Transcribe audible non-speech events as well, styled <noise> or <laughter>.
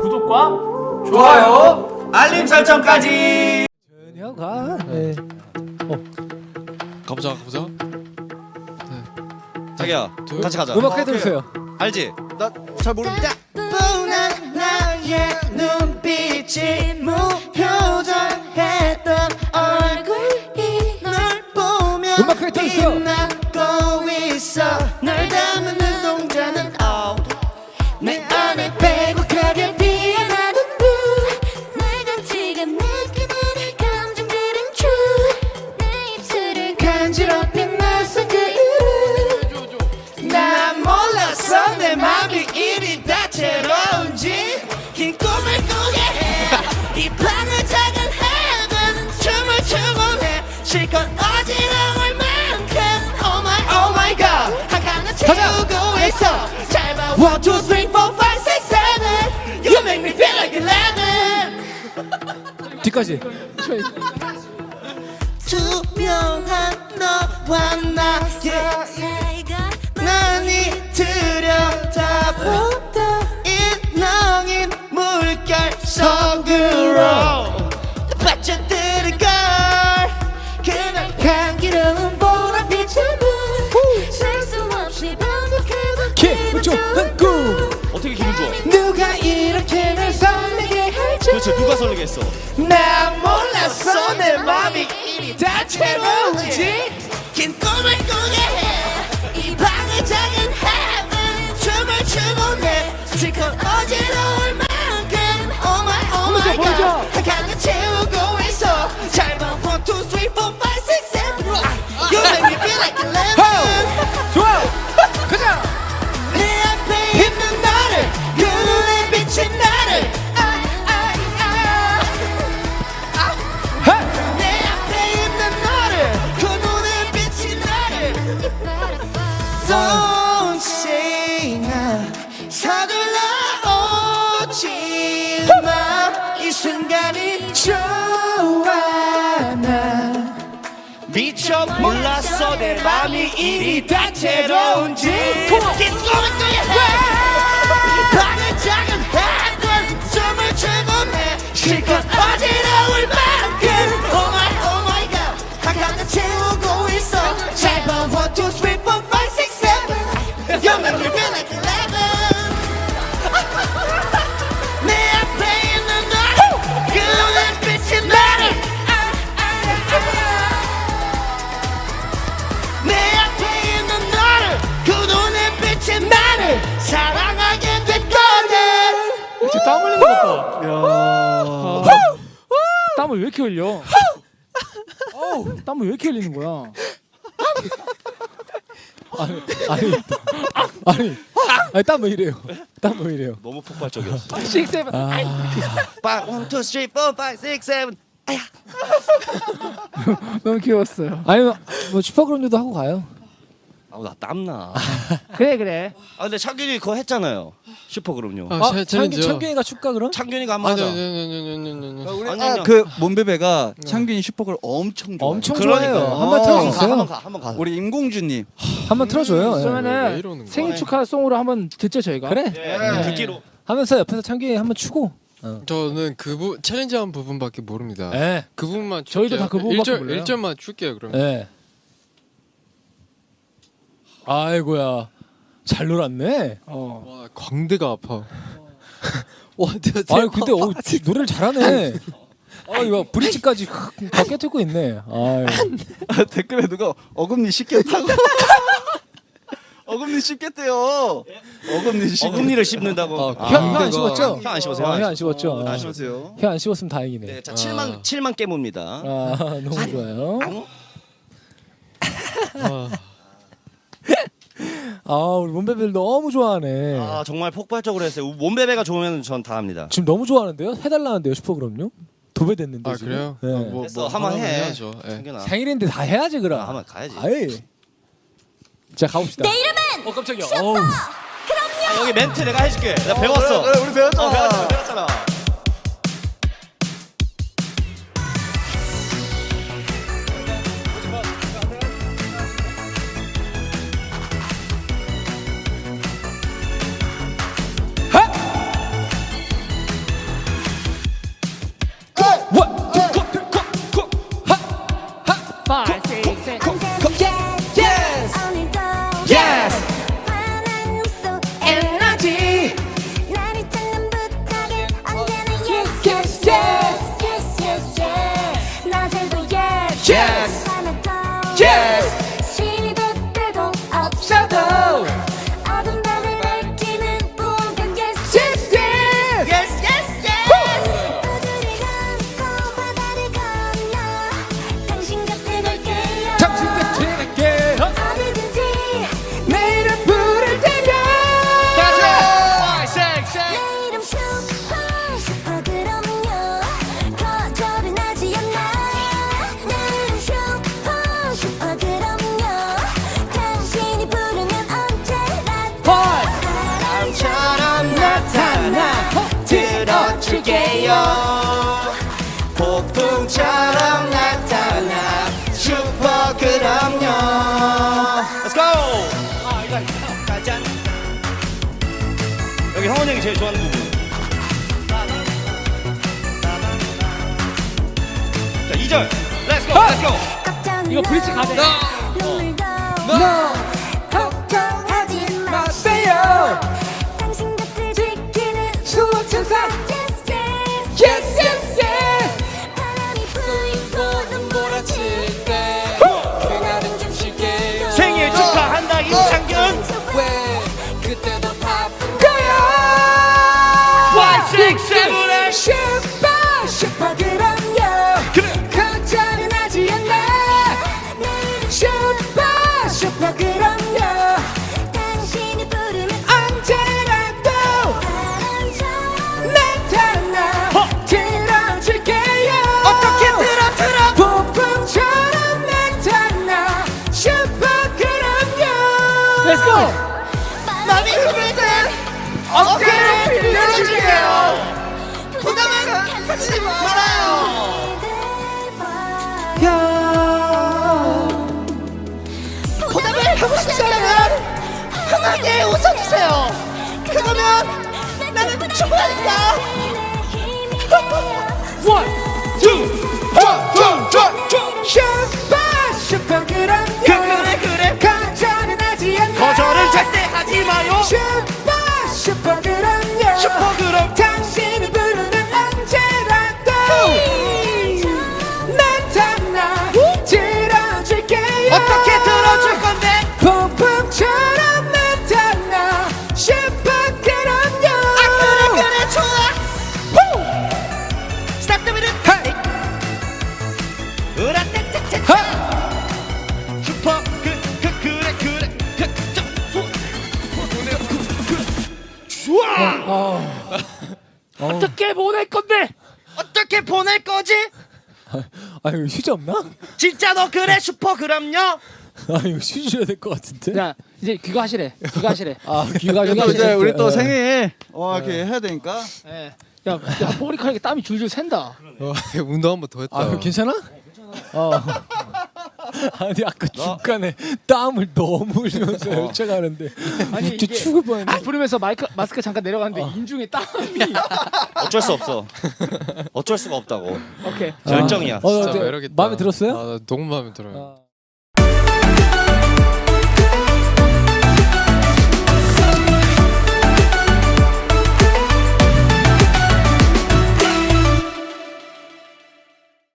구독과 좋아요, 알림 설정까지. 그녀가 네. 가보자 가보자 자기야, 둘. 같이 가자. 음악 해드리세요. 알지? 나 잘 모르겠다. 뻔한 나의 1, 2, 3, 4, 5, 6, 7 You make me feel like 11 <laughs> 뒤까지. 투명한 너와 나의 난이 들여다보다 일렁인 물결 속으로. 빠져들 걸. 그날 향기로운 보랏빛을 셀수 없이 반복해도 기분 좋은 했어? 난 몰랐어 내 맘이 이리 다채로운지 긴 꿈을 미처 몰랐어. 내 맘이 이리 다채로운지. 긴 꿈을 해이 방의 작은 해변 숨을 추곤 해 실컷 어지러울 만 이렇게 흘려? 어우, 땀을 왜 이렇게 흘리는 거야? 아니 아니 아니 아니 땀 왜 이래요? 땀 왜 이래요? 너무 폭발적이었어. 6, 7. 아, 1, 2, 3, 4, 5, 6, 7 너무 귀여웠어요. 아니 뭐 슈퍼그룹도 하고 가요. 아우 나 땀나. <laughs> 그래 그래. 아 근데 창균이 그거 했잖아요. 슈퍼그룹요. 아, 아, 챌- 창균 챌린지요? 창균이가 축가 그럼? 창균이가 한번 하자. 아니 아니 아니 아니 아니 아니 우리 아니, 아, 아니요. 그 몬베베가 창균이 슈퍼걸 엄청 좋아. 엄청 그러니까. 좋아해요. 한번 어. 한번 가, 틀어주세요. 한번 가, 한번 가. 우리 임공주님. 한번 틀어줘요. 예. 왜 그러면은 이러는 거야? 생일 축하 송으로 한번 듣죠 저희가. 그래. 예, 듣기로. 하면서 옆에서 창균이 한번 추고. 저는 그 부, 챌린지한 부분밖에 모릅니다 예. 그 부분만 저희도. 다그 부분밖에 일절- 몰라요. 일절만 출게요 그럼 예. 아이고야. 잘 놀았네. 어. 와 광대가 아파 <laughs> 와 내가 아 근데 어, 노래를 잘하네. 아 이거 브릿지까지 다 깨뜨고 있네. 아유. 댓글에 누가 어금니 씻겠다고. <laughs> 어금니 씻겠대요. 어금니 씻. 어금니를 씹는다고. 아, 혀안 광대가- 씹었죠? 혀안 씹었어요. 어, 혀안 씹었죠. 안 어. 안녕하세요. 혀 안 씹었으면 다행이네. 네, 자 7만 7만 깨무입니다. 아 <laughs> 너무 좋아요. 아, 아 우리 몸베베를 너무 좋아하네. 아 정말 폭발적으로 했어요. 몸베베가 좋으면 전 다 합니다. 지금 너무 좋아하는데요? 해달라는데요 슈퍼 그럼요? 도배됐는데 아 지금. 그래요? 네. 아, 뭐, 됐어, 뭐 한번 해. 해야죠 예. 생일인데 다 해야지 그럼. 아, 한번 가야지. 아이. 자 가봅시다. 내 이름은. 어 깜짝이야. 어우. 아, 여기 멘트 내가 해줄게. 내가 배웠어. 그래, 그래, 우리 배웠잖아. 어, 배웠잖아. 배웠잖아. five 볼게요 폭풍처럼 나타나 슈퍼 그럼요 Let's go! 이거 가자. 여기 형원 형이 제일 좋아하는 부분. 자, 2절. Let's go! Let's go! 이거 브릿지 가자. No. 편하게 웃어주세요. 그러면 나는 충분하니까. One, two, 슈퍼 슈퍼 <laughs> 어떻게 보낼 건데? 어떻게 보낼 거지? 아 이거 휴지 없나? 진짜 너 그래 슈퍼 그럼요. 아 이거 휴지 줘야 될 것 같은데. 자 이제 귀가 하시래. 귀가 하시래. 아 귀가 여기 또 이제 우리 또 네. 생일 어 이렇게 해야 되니까 예. 야, 야 머리카락에 땀이 줄줄 샌다. 어, <laughs> 운동 한 번 더 했다. 아 괜찮아? 어. <laughs> 아니 아까 중간에 땀을 너무 흘리면서 <laughs> 열차가는데 아니 진짜 이게 죽을 뻔했네. 아, 부르면서 마이크 마스크 잠깐 내려갔는데 인중에 땀이. <laughs> 어쩔 수 없어. 어쩔 수가 없다고. 오케이. 열정이야. 어, 진짜 어때? 매력있다. 마음에 들었어요? 아, 나 너무 마음에 들어요. 아.